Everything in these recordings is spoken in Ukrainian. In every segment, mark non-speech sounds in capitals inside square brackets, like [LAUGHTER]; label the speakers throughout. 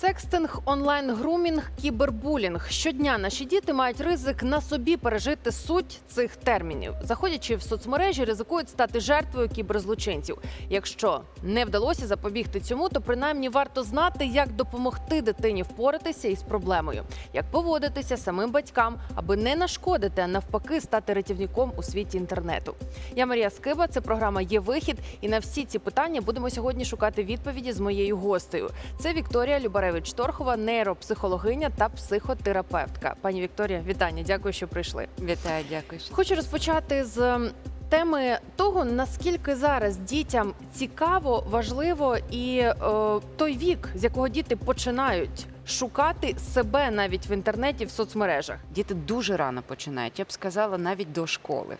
Speaker 1: Секстинг, онлайн-грумінг, кібербулінг. Щодня наші діти мають ризик на собі пережити суть цих термінів. Заходячи в соцмережі, ризикують стати жертвою кіберзлочинців. Якщо не вдалося запобігти цьому, то принаймні варто знати, як допомогти дитині впоратися із проблемою, як поводитися самим батькам, аби не нашкодити, а навпаки, стати рятівником у світі інтернету. Я Марія Скиба. Це програма є вихід. І на всі ці питання будемо сьогодні шукати відповіді з моєю гостею. Це Вікторія Любаревич Торхова, нейропсихологиня та психотерапевтка. Пані Вікторія, вітання. Дякую, що прийшли.
Speaker 2: Вітаю, дякую.
Speaker 1: Хочу розпочати з ем, теми того, наскільки зараз дітям цікаво, важливо і е, той вік, з якого діти починають шукати себе навіть в інтернеті, в соцмережах.
Speaker 2: Діти дуже рано починають. Я б сказала, навіть до школи.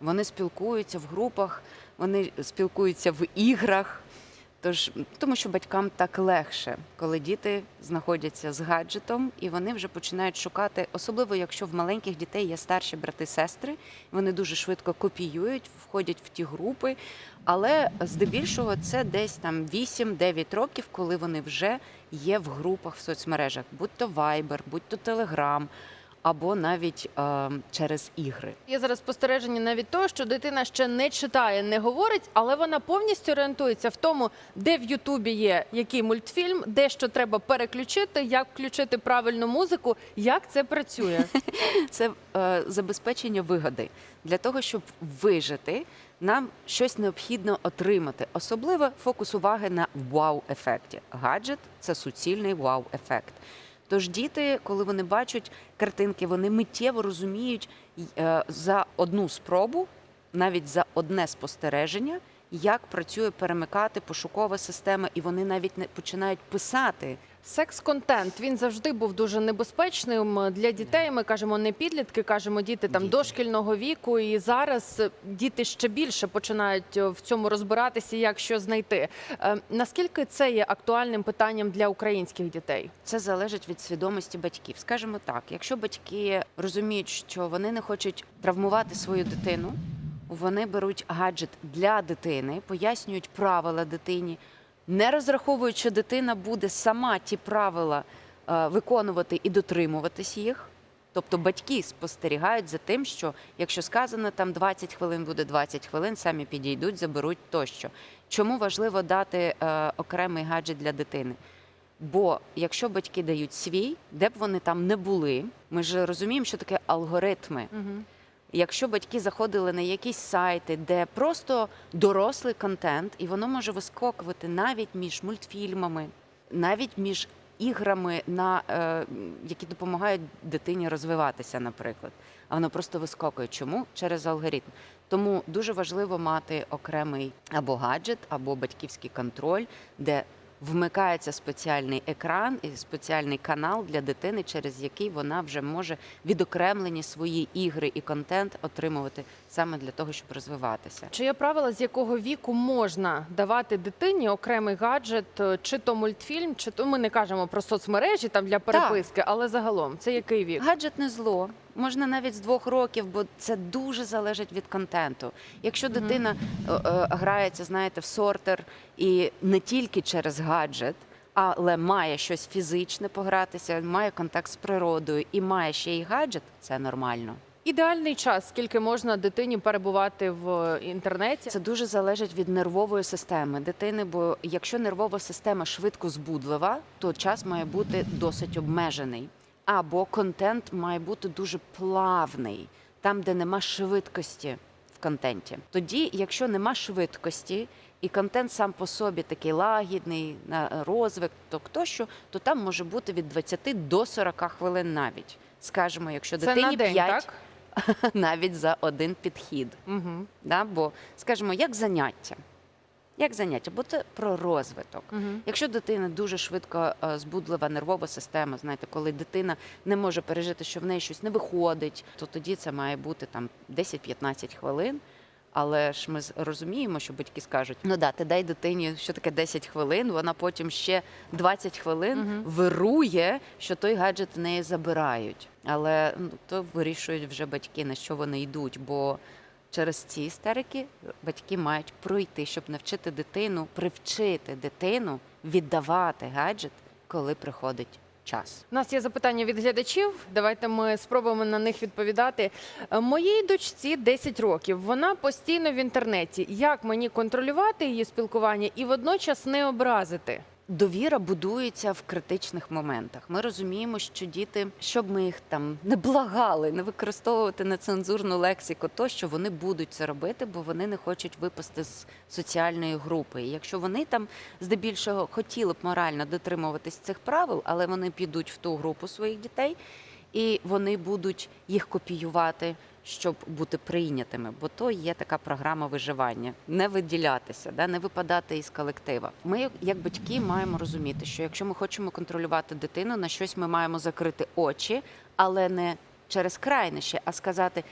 Speaker 2: Вони спілкуються в групах, вони спілкуються в іграх. Тож, тому що батькам так легше, коли діти знаходяться з гаджетом, і вони вже починають шукати, особливо якщо в маленьких дітей є старші брати-сестри, вони дуже швидко копіюють, входять в ті групи. Але здебільшого це десь там 8-9 років, коли вони вже є в групах в соцмережах, будь то Viber, будь то Telegram, або навіть е, через ігри.
Speaker 1: Є зараз спостереження навіть того, що дитина ще не читає, не говорить, але вона повністю орієнтується в тому, де в Ютубі є який мультфільм, де що треба переключити, як включити правильну музику, як це працює. [LAUGHS]
Speaker 2: Це е, забезпечення вигоди для того, щоб вижити. Нам щось необхідно отримати, особливо фокус уваги на вау-ефекті. Гаджет це суцільний вау-ефект. Тож діти, коли вони бачать картинки, вони миттєво розуміють е, за одну спробу, навіть за одне спостереження, як працює перемикати пошукова система, і вони навіть не починають писати
Speaker 1: Секс-контент він завжди був дуже небезпечним для дітей. Ми кажемо не підлітки, кажемо діти там
Speaker 2: Діти.
Speaker 1: дошкільного віку. І зараз діти ще більше починають е, в цьому розбиратися, як що знайти. Е, Наскільки це є актуальним питанням для українських дітей?
Speaker 2: Це залежить від свідомості батьків. Скажімо так, якщо батьки розуміють, що вони не хочуть травмувати свою дитину, вони беруть гаджет для дитини, пояснюють правила дитині, не розраховують, що дитина буде сама ті правила е, виконувати і дотримуватись їх. Тобто батьки спостерігають за тим, що якщо сказано там 20 хвилин, буде 20 хвилин, самі підійдуть, заберуть тощо. Чому важливо дати е, окремий гаджет для дитини? Бо якщо батьки дають свій, де б вони там не були, ми ж розуміємо, що таке алгоритми.
Speaker 1: Угу.
Speaker 2: Якщо батьки заходили на якісь сайти, де просто дорослий контент, і воно може вискокувати навіть між мультфільмами, навіть між іграми, на, е, які допомагають дитині розвиватися, наприклад. А воно просто вискокує. Чому? Через алгоритм. Тому дуже важливо мати окремий або гаджет, або батьківський контроль, де вмикається спеціальний екран і спеціальний канал для дитини, через який вона вже може відокремлені свої ігри і контент отримувати саме для того, щоб розвиватися.
Speaker 1: Чи є правила, з якого віку можна давати дитині окремий гаджет, е, чи то мультфільм, чи то ми не кажемо про соцмережі там для переписки, але загалом це який вік?
Speaker 2: Гаджет не зло. Можна навіть з двох років, бо це дуже залежить від контенту. Якщо дитина е, е, грається, знаєте, в сортер і не тільки через гаджет, але має щось фізичне погратися, має контакт з природою і має ще й гаджет, це нормально.
Speaker 1: Ідеальний час, скільки можна дитині перебувати в інтернеті?
Speaker 2: Це дуже залежить від нервової системи дитини. Бо якщо нервова система швидко збудлива, то час має бути досить обмежений. Або контент має бути дуже плавний, там, де нема швидкості в контенті. Тоді, якщо нема швидкості, і контент сам по собі такий лагідний, на розвиток тощо, то там може бути від 20 до 40 хвилин навіть. Скажемо, якщо
Speaker 1: Це
Speaker 2: дитині
Speaker 1: на день,
Speaker 2: 5,
Speaker 1: так? [LAUGHS]
Speaker 2: навіть за один підхід.
Speaker 1: Угу.
Speaker 2: Да? Бо, скажімо, як заняття. Як заняття, бо це про розвиток.
Speaker 1: Угу.
Speaker 2: Якщо дитина дуже швидко е, збудлива нервова система, знаєте, коли дитина не може пережити, що в неї щось не виходить, то тоді це має бути там 10-15 хвилин. Але ж ми розуміємо, що батьки скажуть: ну да, ти дай дитині, що таке 10 хвилин, вона потім ще 20 хвилин
Speaker 1: Мгм.
Speaker 2: вирує, що той гаджет в неї забирають. Але ну, то вирішують вже батьки, на що вони йдуть. Бо через ці істерики батьки мають пройти, щоб навчити дитину, привчити дитину віддавати гаджет коли приходить час.
Speaker 1: У нас є запитання від глядачів. Давайте ми спробуємо на них відповідати. Е, Моїй дочці 10 років. Вона постійно в інтернеті. Як мені контролювати її спілкування і водночас не образити?
Speaker 2: Довіра будується в критичних моментах. Ми розуміємо, що діти, щоб ми їх там не благали, не використовувати нецензурну лексику, то що вони будуть це робити, бо вони не хочуть випасти з соціальної групи. І якщо вони там здебільшого хотіли б морально дотримуватись цих правил, але вони підуть в ту групу своїх дітей і вони будуть їх копіювати. Щоб бути прийнятими, бо то є така програма виживання, не виділятися, да, не випадати із колектива. Ми, як батьки, маємо розуміти, що якщо ми хочемо контролювати дитину, на щось ми маємо закрити очі, але не через крайнище, а сказати: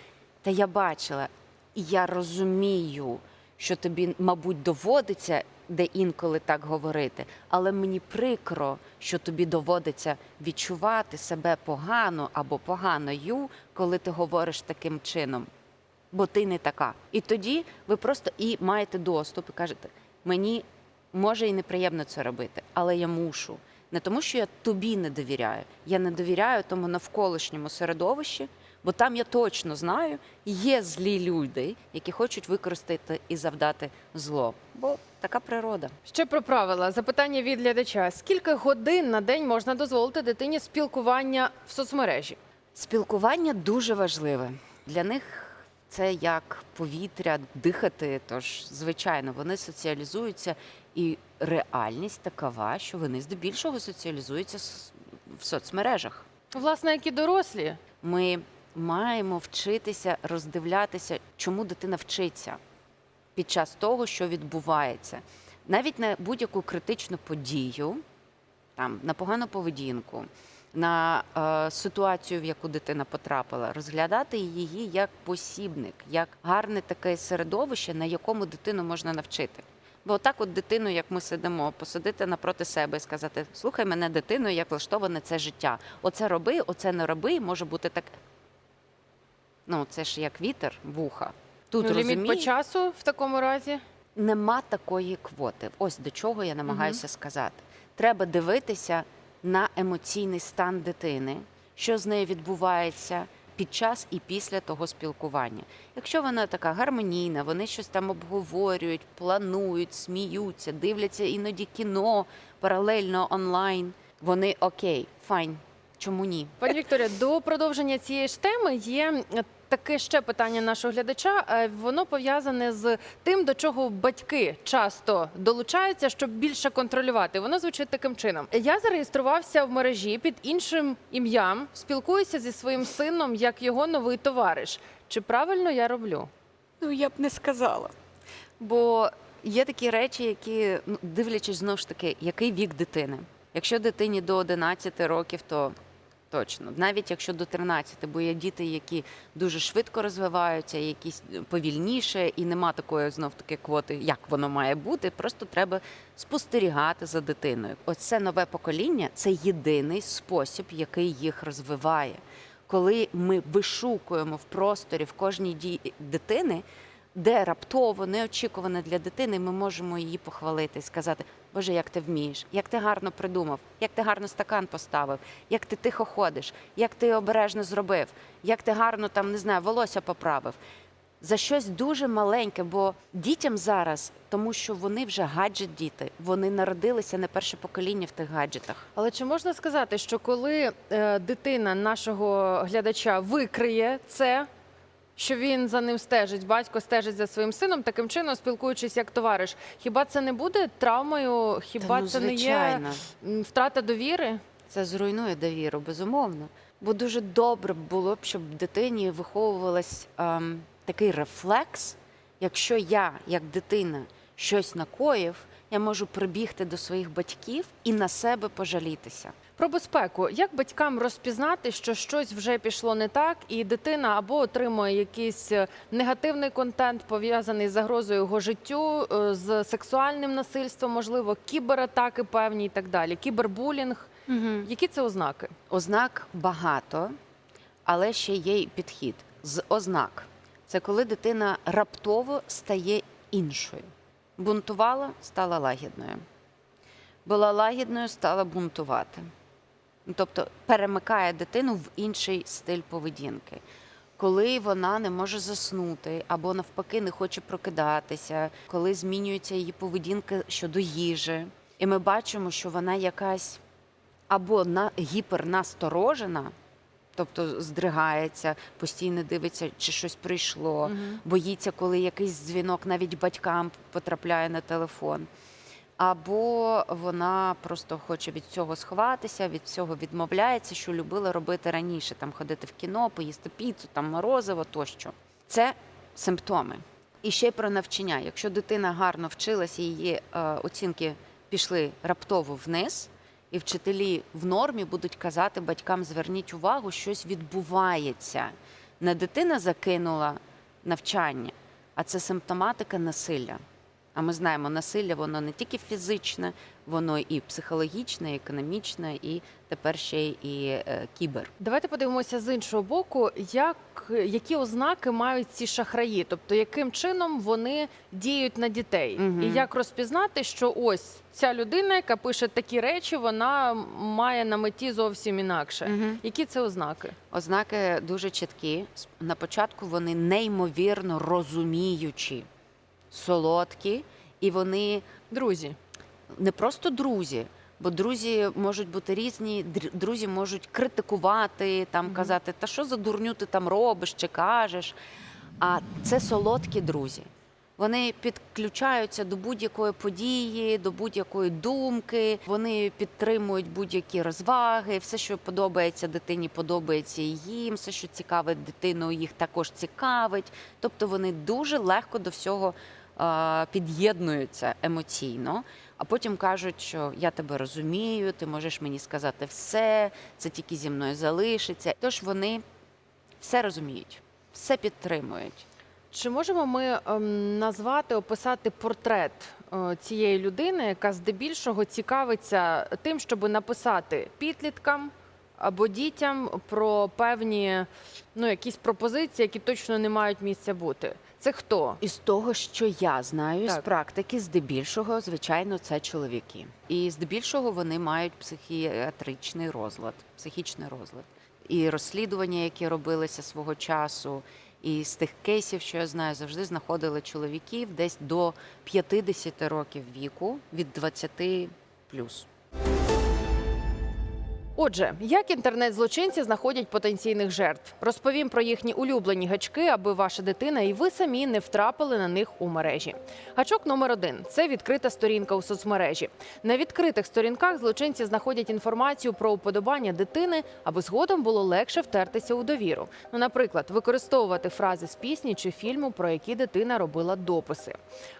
Speaker 2: Та я бачила, і я розумію, що тобі, мабуть, доводиться де інколи так говорити, але мені прикро, що тобі доводиться відчувати себе погано або поганою, коли ти говориш таким чином. Бо ти не така. І тоді ви просто і маєте доступ і кажете, мені може і неприємно це робити, але я мушу. Не тому, що я тобі не довіряю. Я не довіряю тому навколишньому середовищі, бо там я точно знаю, є злі люди, які хочуть використати і завдати зло. Бо така природа.
Speaker 1: Ще про правила. Запитання від глядача: скільки годин на день можна дозволити дитині спілкування в соцмережі?
Speaker 2: Спілкування дуже важливе. Для них це як повітря, дихати. Тож, звичайно, вони соціалізуються, і реальність такова, що вони здебільшого соціалізуються в соцмережах.
Speaker 1: Власне, як і дорослі.
Speaker 2: Ми маємо вчитися роздивлятися, чому дитина вчиться під час того, що відбувається. Навіть на будь-яку критичну подію, там, на погану поведінку, на е, ситуацію, в яку дитина потрапила, розглядати її як посібник, як гарне таке середовище, на якому дитину можна навчити. Бо отак, от дитину, як ми сидимо, посадити напроти себе і сказати: слухай мене, дитину, як влаштоване це життя. Оце роби, оце не роби, може бути так. Ну, це ж як вітер, вуха. Тут
Speaker 1: ну, ліміт по часу в такому разі.
Speaker 2: нема такої квоти. Ось до чого я намагаюся сказати. Треба дивитися на емоційний стан дитини, що з нею відбувається під час і після того спілкування. Якщо вона така гармонійна, вони щось там обговорюють, планують, сміються, дивляться іноді кіно паралельно онлайн. Вони окей, файн. Чому ні?
Speaker 1: Пані Вікторія, до продовження цієї ж теми є таке ще питання нашого глядача. Е, Воно пов'язане з тим, до чого батьки часто долучаються, щоб більше контролювати. Воно звучить таким чином: я зареєструвався в мережі під іншим ім'ям, спілкуюся зі своїм сином як його новий товариш. Чи правильно я роблю?
Speaker 2: Ну, я б не сказала. Бо є такі речі, які, ну, дивлячись знову ж таки, який вік дитини. Якщо дитині до 11 років, то точно. Навіть якщо до 13, бо є діти, які дуже швидко розвиваються, якісь повільніше, і нема такої знов таки квоти, як воно має бути. Просто треба спостерігати за дитиною. Оце нове покоління це єдиний спосіб, який їх розвиває. Коли ми вишукуємо в просторі в кожній дії дитини, де раптово, неочікувано для дитини, ми можемо її похвалити і сказати: Боже, як ти вмієш, як ти гарно придумав, як ти гарно стакан поставив, як ти тихо ходиш, як ти обережно зробив, як ти гарно там не знаю, волосся поправив. За щось дуже маленьке, бо дітям зараз, тому що вони вже гаджет діти, вони народилися не перше покоління в тих гаджетах.
Speaker 1: Але чи можна сказати, що коли е, дитина нашого глядача викриє це, що він за ним стежить, батько стежить за своїм сином, таким чином спілкуючись як товариш, хіба це не буде травмою? Хіба
Speaker 2: Та, ну,
Speaker 1: це не є втрата довіри?
Speaker 2: Це зруйнує довіру, безумовно. Бо дуже добре було б, щоб в дитині виховувалась ем, такий рефлекс. Якщо я, як дитина, щось накоїв, я можу прибігти до своїх батьків і на себе пожалітися.
Speaker 1: Про безпеку. Як батькам розпізнати, що щось вже пішло не так, і дитина або отримує якийсь е, негативний контент, пов'язаний з загрозою його життю, е, з сексуальним насильством, можливо, кібератаки певні і так далі, кібербулінг. Які це ознаки?
Speaker 2: Ознак багато, але ще є й підхід з ознак. Це коли дитина раптово стає іншою. Бунтувала, стала лагідною. була лагідною, стала бунтувати. Тобто перемикає дитину в інший стиль поведінки. Коли вона не може заснути або навпаки не хоче прокидатися, коли змінюється її поведінка щодо їжі, і ми бачимо, що вона якась або на гіпернасторожена, тобто здригається, постійно дивиться, чи щось прийшло, боїться, коли якийсь дзвінок навіть батькам потрапляє на телефон. Або вона просто хоче від цього сховатися, від цього відмовляється, що любила робити раніше, там ходити в кіно, поїсти піцу, там морозиво тощо. Це симптоми. І ще й про навчання. Якщо дитина гарно вчилася, її е, оцінки пішли раптово вниз, і вчителі в нормі будуть казати батькам: зверніть увагу, щось відбувається. Не дитина закинула навчання, а це симптоматика насилля. А ми знаємо, насилля воно не тільки фізичне, воно і психологічне, і економічне, і тепер ще й і е, кібер.
Speaker 1: Давайте подивимося з іншого боку, як, які ознаки мають ці шахраї, тобто яким чином вони діють на дітей,
Speaker 2: Мгм.
Speaker 1: і як розпізнати, що ось ця людина, яка пише такі речі, вона має на меті зовсім інакше.
Speaker 2: Мгм.
Speaker 1: Які це ознаки?
Speaker 2: Ознаки дуже чіткі. На початку вони неймовірно розуміючі, солодкі, і вони
Speaker 1: Друзі,
Speaker 2: не просто друзі, бо друзі можуть бути різні. др- Друзі можуть критикувати, там казати, та що за дурню ти там робиш чи кажеш. А це солодкі друзі. Вони підключаються до будь-якої події, до будь-якої думки. Вони підтримують будь-які розваги. Все, що подобається дитині, подобається і їм. Все, що цікавить дитину, їх також цікавить. Тобто вони дуже легко до всього під'єднуються емоційно, а потім кажуть, що я тебе розумію, ти можеш мені сказати все, це тільки зі мною залишиться. Тож вони все розуміють, все підтримують.
Speaker 1: чи можемо ми ем, назвати, описати портрет е, цієї людини, яка здебільшого цікавиться тим, щоб написати підліткам або дітям про певні ну, якісь пропозиції, які точно не мають місця бути? Це хто?
Speaker 2: Із того, що я знаю з практики, здебільшого, звичайно, це чоловіки. І здебільшого вони мають психіатричний розлад, психічний розлад. І розслідування, які робилися свого часу, і з тих кейсів, що я знаю, завжди знаходили чоловіків десь до 50 років віку, від 20 плюс.
Speaker 1: Отже, як інтернет-злочинці знаходять потенційних жертв? Розповім про їхні улюблені гачки, аби ваша дитина і ви самі не втрапили на них у мережі. Гачок номер один це відкрита сторінка у соцмережі. На відкритих сторінках злочинці знаходять інформацію про уподобання дитини, аби згодом було легше втертися у довіру. Ну, наприклад, використовувати фрази з пісні чи фільму, про які дитина робила дописи.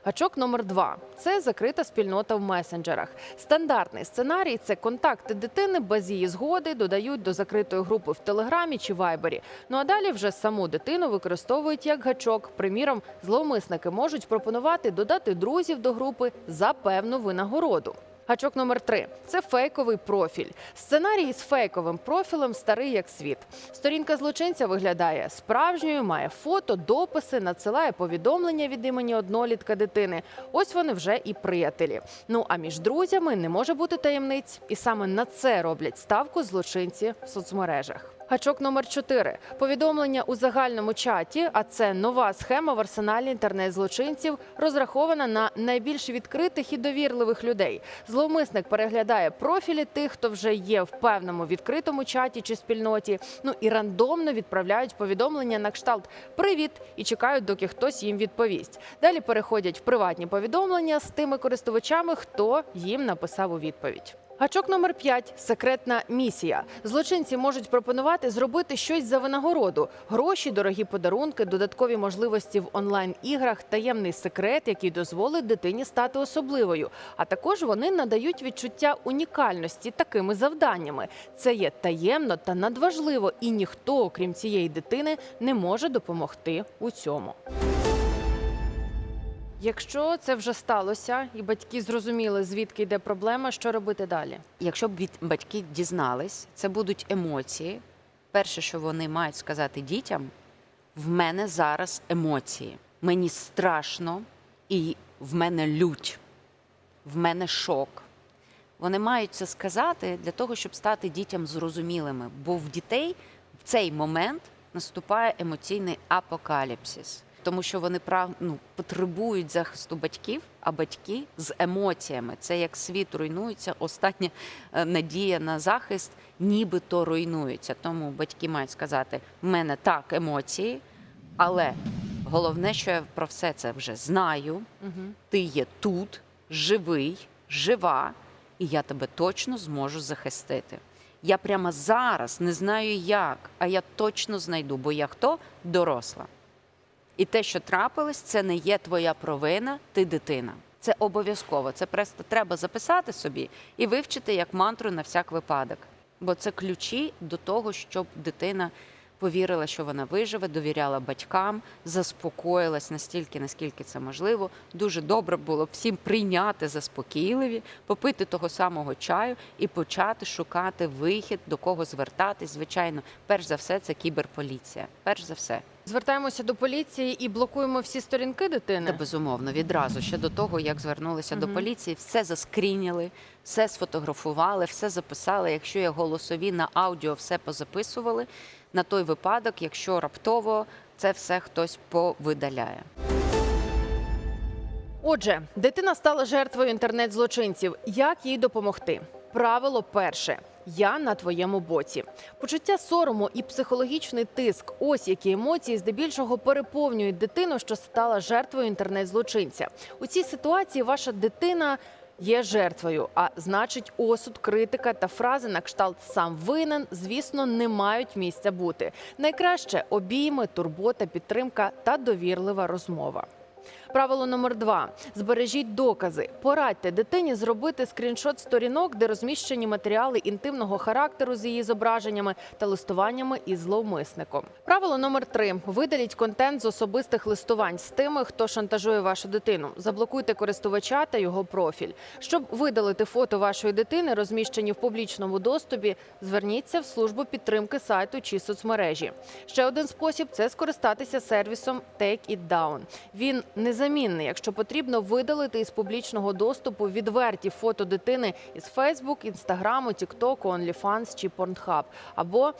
Speaker 1: Гачок номер два це закрита спільнота в месенджерах. Стандартний сценарій це контакти дитини без її згоди, додають до закритої групи в Телеграмі чи Вайбері. Ну а далі вже саму дитину використовують як гачок. Приміром, зловмисники можуть пропонувати додати друзів до групи за певну винагороду. Гачок номер три це фейковий профіль. Сценарій з фейковим профілем старий як світ. Сторінка злочинця виглядає справжньою, має фото, дописи, надсилає повідомлення від імені однолітка дитини. Ось вони вже і приятелі. Ну а між друзями не може бути таємниць, і саме на це роблять ставку злочинці в соцмережах. Гачок номер 4 повідомлення у загальному чаті. А це нова схема в арсеналі інтернет-злочинців, розрахована на найбільш відкритих і довірливих людей. Зловмисник переглядає профілі тих, хто вже є в певному відкритому чаті чи спільноті. Ну і рандомно відправляють повідомлення на кшталт Привіт і чекають, доки хтось їм відповість. Далі переходять в приватні повідомлення з тими користувачами, хто їм написав у відповідь. Гачок номер 5 секретна місія. Злочинці можуть пропонувати зробити щось за винагороду: гроші, дорогі подарунки, додаткові можливості в онлайн-іграх, таємний секрет, який дозволить дитині стати особливою. А також вони надають відчуття унікальності такими завданнями. Це є таємно та надважливо, і ніхто, окрім цієї дитини, не може допомогти у цьому. Якщо це вже сталося, і батьки зрозуміли, звідки йде проблема, що робити далі?
Speaker 2: Якщо б від батьки дізнались, це будуть емоції. Перше, що вони мають сказати дітям, в мене зараз емоції. Мені страшно, і в мене лють, в мене шок. Вони мають це сказати для того, щоб стати дітям зрозумілими. Бо в дітей в цей момент наступає емоційний апокаліпсис. Тому що вони прав... ну, потребують захисту батьків, а батьки з емоціями. Це як світ руйнується, остання е, надія на захист нібито руйнується. Тому батьки мають сказати: в мене так емоції, але головне, що я про все це вже знаю.
Speaker 1: Угу.
Speaker 2: Ти є тут, живий, жива, і я тебе точно зможу захистити. Я прямо зараз не знаю як, а я точно знайду, бо я хто доросла. І те, що трапилось, це не є твоя провина, ти дитина. Це обов'язково. Це просто треба записати собі і вивчити як мантру на всяк випадок. Бо це ключі до того, щоб дитина повірила, що вона виживе, довіряла батькам, заспокоїлась настільки, наскільки це можливо. Дуже добре було б всім прийняти заспокійливі, попити того самого чаю і почати шукати вихід, до кого звертатись. Звичайно, перш за все, це кіберполіція. Перш за все.
Speaker 1: Звертаємося до поліції і блокуємо всі сторінки дитини.
Speaker 2: Та безумовно, відразу ще до того, як звернулися до поліції, все заскрініли, все сфотографували, все записали. Якщо є голосові на аудіо, все позаписували на той випадок, якщо раптово це все хтось повидаляє.
Speaker 1: Отже, дитина стала жертвою інтернет-злочинців. Як їй допомогти? Правило перше. Я на твоєму боці. Почуття сорому і психологічний тиск ось які емоції здебільшого переповнюють дитину, що стала жертвою інтернет-злочинця. У цій ситуації ваша дитина є жертвою, а значить, осуд, критика та фрази на кшталт сам винен, звісно, не мають місця бути. Найкраще обійми, турбота, підтримка та довірлива розмова. Правило номер два: збережіть докази. Порадьте дитині зробити скріншот сторінок, де розміщені матеріали інтимного характеру з її зображеннями та листуваннями із зловмисником. Правило номер три: видаліть контент з особистих листувань з тими, хто шантажує вашу дитину. Заблокуйте користувача та його профіль. Щоб видалити фото вашої дитини, розміщені в публічному доступі, зверніться в службу підтримки сайту чи соцмережі. Ще один спосіб це скористатися сервісом Take It Down. Він незамінний, якщо потрібно видалити із публічного доступу відверті фото дитини із Фейсбук, інстаграму, Тіктоку, OnlyFans чи Pornhub. Або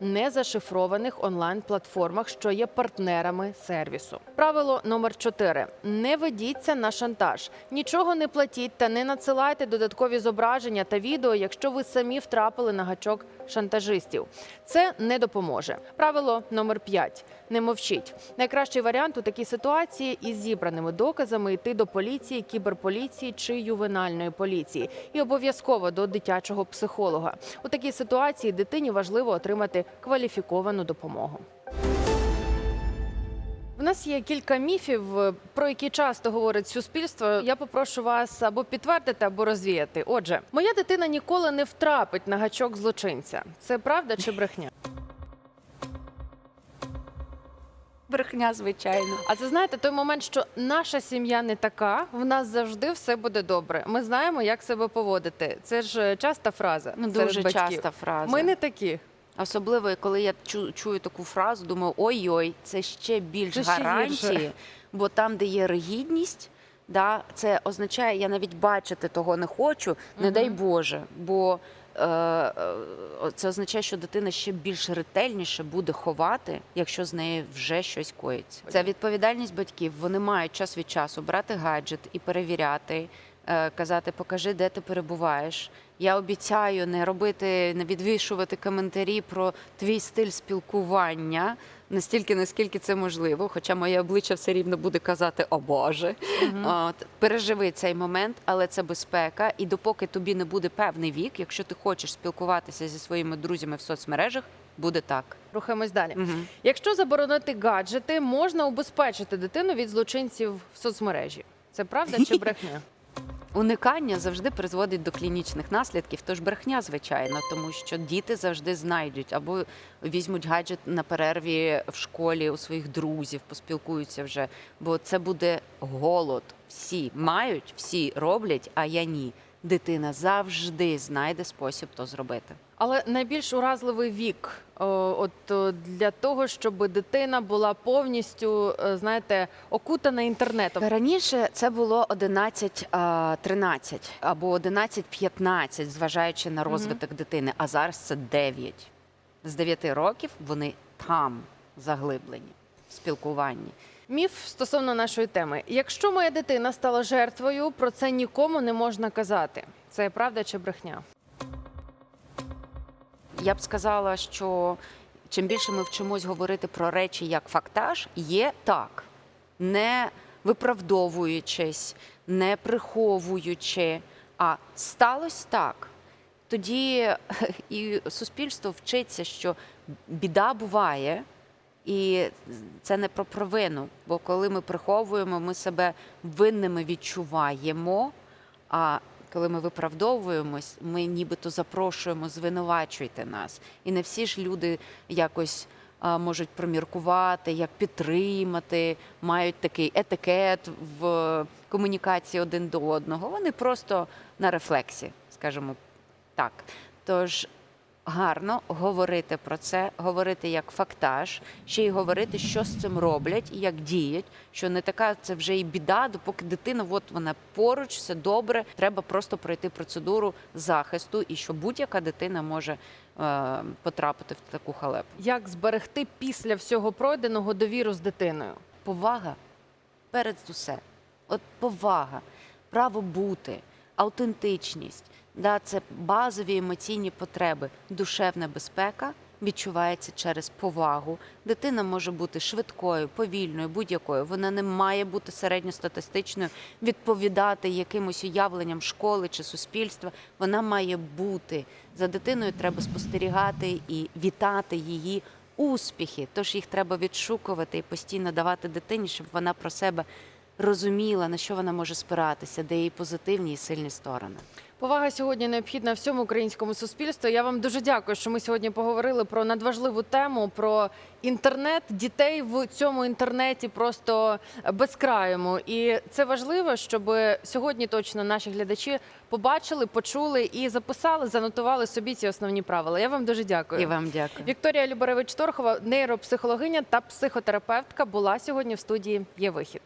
Speaker 1: незашифрованих онлайн-платформах, що є партнерами сервісу. Правило номер 4. не ведіться на шантаж. Нічого не платіть та не надсилайте додаткові зображення та відео, якщо ви самі втрапили на гачок шантажистів. Це не допоможе. Правило номер 5. Не мовчіть. Найкращий варіант у такій ситуації із зібраними доказами йти до поліції, кіберполіції чи ювенальної поліції, і обов'язково до дитячого психолога. У такій ситуації дитині важливо отримати кваліфіковану допомогу. В нас є кілька міфів, про які часто говорить суспільство. Я попрошу вас або підтвердити, або розвіяти. Отже, моя дитина ніколи не втрапить на гачок злочинця. Це правда чи брехня?
Speaker 2: Брехня, звичайно.
Speaker 1: А це знаєте той момент, що наша сім'я не така, в нас завжди все буде добре. Ми знаємо, як себе поводити. Це ж е, часта фраза.
Speaker 2: Ну,
Speaker 1: серед
Speaker 2: дуже
Speaker 1: батьків.
Speaker 2: часта фраза.
Speaker 1: Ми не такі.
Speaker 2: Особливо, коли я чу, чую таку фразу, думаю, ой-ой, це ще більш
Speaker 1: Це
Speaker 2: гарантії,
Speaker 1: гірше.
Speaker 2: бо там, де є ригідність, да, це означає, я навіть бачити того не хочу, не
Speaker 1: Мгм.
Speaker 2: дай Боже. Бо е, е, це означає, що дитина ще більш ретельніше буде ховати, якщо з нею вже щось коїться. Це відповідальність батьків. Вони мають час від часу брати гаджет і перевіряти. Е, Казати, покажи, де ти перебуваєш. Я обіцяю не робити, не відвішувати коментарі про твій стиль спілкування настільки, наскільки це можливо. Хоча моє обличчя все рівно буде казати О Боже. От, переживи цей момент, але це безпека. І допоки тобі не буде певний вік, якщо ти хочеш спілкуватися зі своїми друзями в соцмережах, буде так.
Speaker 1: Рухаємось далі.
Speaker 2: Угу.
Speaker 1: Якщо заборонити гаджети, можна убезпечити дитину від злочинців в соцмережі. Це правда чи [LAUGHS] брехня?
Speaker 2: Уникання завжди призводить до клінічних наслідків, тож брехня, звичайно, тому що діти завжди знайдуть або візьмуть гаджет на перерві в школі у своїх друзів, поспілкуються вже, бо це буде голод. Всі мають, всі роблять, а я ні. Дитина завжди знайде спосіб то зробити.
Speaker 1: Але найбільш уразливий вік, от для того, щоб дитина була повністю, е, знаєте, окутана інтернетом.
Speaker 2: Раніше це було 11-13 або 11-15, зважаючи на розвиток дитини, а зараз це 9. З 9 років вони там заглиблені в спілкуванні.
Speaker 1: Міф стосовно нашої теми. Якщо моя дитина стала жертвою, про це нікому не можна казати. Це правда чи брехня?
Speaker 2: Я б сказала, що чим більше ми вчимось говорити про речі як фактаж, є так, не виправдовуючись, не приховуючи, а сталося так. Тоді [LAUGHS] і суспільство вчиться, що біда буває, і це не про провину. Бо коли ми приховуємо, ми себе винними відчуваємо. А коли ми виправдовуємось, ми нібито запрошуємо, звинувачуйте нас. І не всі ж люди якось можуть проміркувати, як підтримати, мають такий етикет в комунікації один до одного. Вони просто на рефлексі, скажімо так. Тож гарно говорити про це, говорити як фактаж, ще й говорити, що з цим роблять і як діють. Що не така це вже і біда, допоки дитина, от вона поруч, все добре. Треба просто пройти процедуру захисту, і що будь-яка дитина може е, потрапити в таку халепу.
Speaker 1: Як зберегти після всього пройденого довіру з дитиною?
Speaker 2: Повага перед усе. От повага, право бути, аутентичність. Да, це базові емоційні потреби. Душевна безпека відчувається через повагу. Дитина може бути швидкою, повільною, будь-якою. Вона не має бути середньостатистичною, відповідати якимось уявленням школи чи суспільства. Вона має бути за дитиною. Треба спостерігати і вітати її успіхи. Тож їх треба відшукувати і постійно давати дитині, щоб вона про себе розуміла, на що вона може спиратися, де її позитивні і сильні сторони.
Speaker 1: Повага сьогодні необхідна всьому українському суспільству. Я вам дуже дякую, що ми сьогодні поговорили про надважливу тему про інтернет дітей в цьому інтернеті просто безкрайому. І це важливо, щоб сьогодні точно наші глядачі побачили, почули і записали, занотували собі ці основні правила. Я вам дуже дякую.
Speaker 2: І вам дякую.
Speaker 1: Вікторія Любаревич Торхова, нейропсихологиня та психотерапевтка, була сьогодні в студії. Є вихід.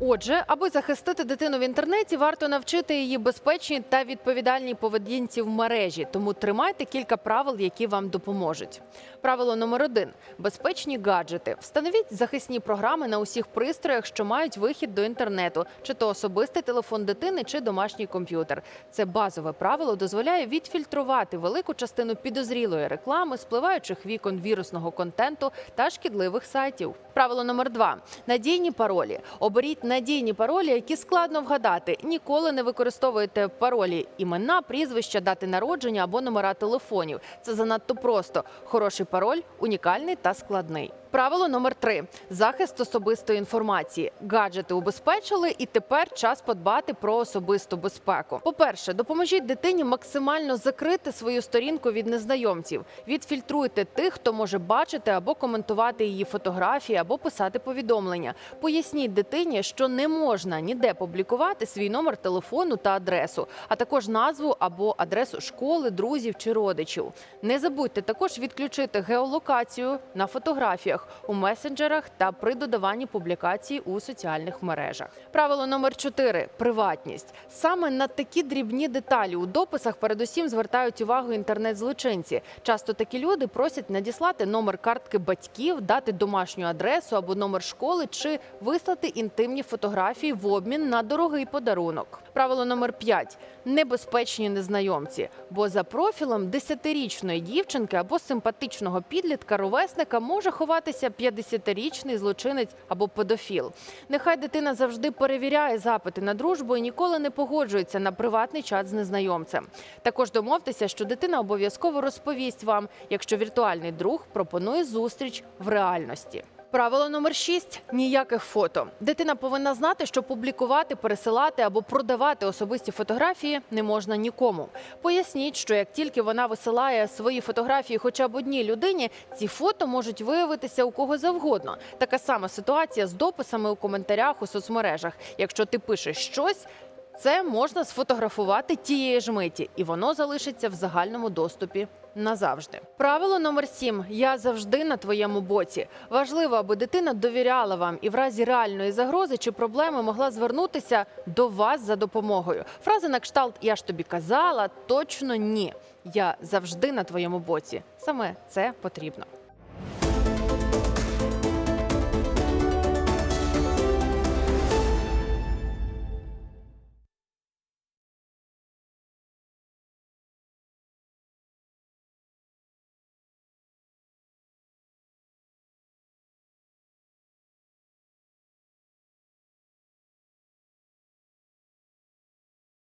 Speaker 1: Отже, аби захистити дитину в інтернеті, варто навчити її безпечній та відповідальній поведінці в мережі. Тому тримайте кілька правил, які вам допоможуть. Правило номер один: безпечні гаджети. Встановіть захисні програми на усіх пристроях, що мають вихід до інтернету, чи то особистий телефон дитини, чи домашній комп'ютер. Це базове правило дозволяє відфільтрувати велику частину підозрілої реклами, спливаючих вікон вірусного контенту та шкідливих сайтів. Правило номер два: надійні паролі. Оберіть надійні паролі, які складно вгадати. Ніколи не використовуйте паролі імена, прізвища, дати народження або номера телефонів. Це занадто просто. Хороший пароль унікальний та складний. Правило номер три: захист особистої інформації. Гаджети убезпечили, і тепер час подбати про особисту безпеку. По-перше, допоможіть дитині максимально закрити свою сторінку від незнайомців. Відфільтруйте тих, хто може бачити або коментувати її фотографії, або писати повідомлення. Поясніть дитині, що не можна ніде публікувати свій номер телефону та адресу, а також назву або адресу школи, друзів чи родичів. Не забудьте також відключити геолокацію на фотографіях у месенджерах та при додаванні публікацій у соціальних мережах. Правило номер 4 – приватність. Саме на такі дрібні деталі у дописах передусім звертають увагу інтернет-злочинці. Часто такі люди просять надіслати номер картки батьків, дати домашню адресу або номер школи чи вислати інтимні фотографії в обмін на дорогий подарунок. Правило номер 5 – небезпечні незнайомці. Бо за профілем 10-річної дівчинки або симпатичного підлітка ровесника може ховатися 50-річний злочинець або педофіл. Нехай дитина завжди перевіряє запити на дружбу і ніколи не погоджується на приватний чат з незнайомцем. Також домовтеся, що дитина обов'язково розповість вам, якщо віртуальний друг пропонує зустріч в реальності. Правило номер 6 – ніяких фото. Дитина повинна знати, що публікувати, пересилати або продавати особисті фотографії не можна нікому. Поясніть, що як тільки вона висилає свої фотографії хоча б одній людині, ці фото можуть виявитися у кого завгодно. Така сама ситуація з дописами у коментарях у соцмережах. Якщо ти пишеш щось. Це можна сфотографувати тієї ж миті, і воно залишиться в загальному доступі назавжди. Правило номер сім: я завжди на твоєму боці. Важливо, аби дитина довіряла вам і в разі реальної загрози чи проблеми могла звернутися до вас за допомогою. Фрази на кшталт Я ж тобі казала точно ні. Я завжди на твоєму боці. Саме це потрібно.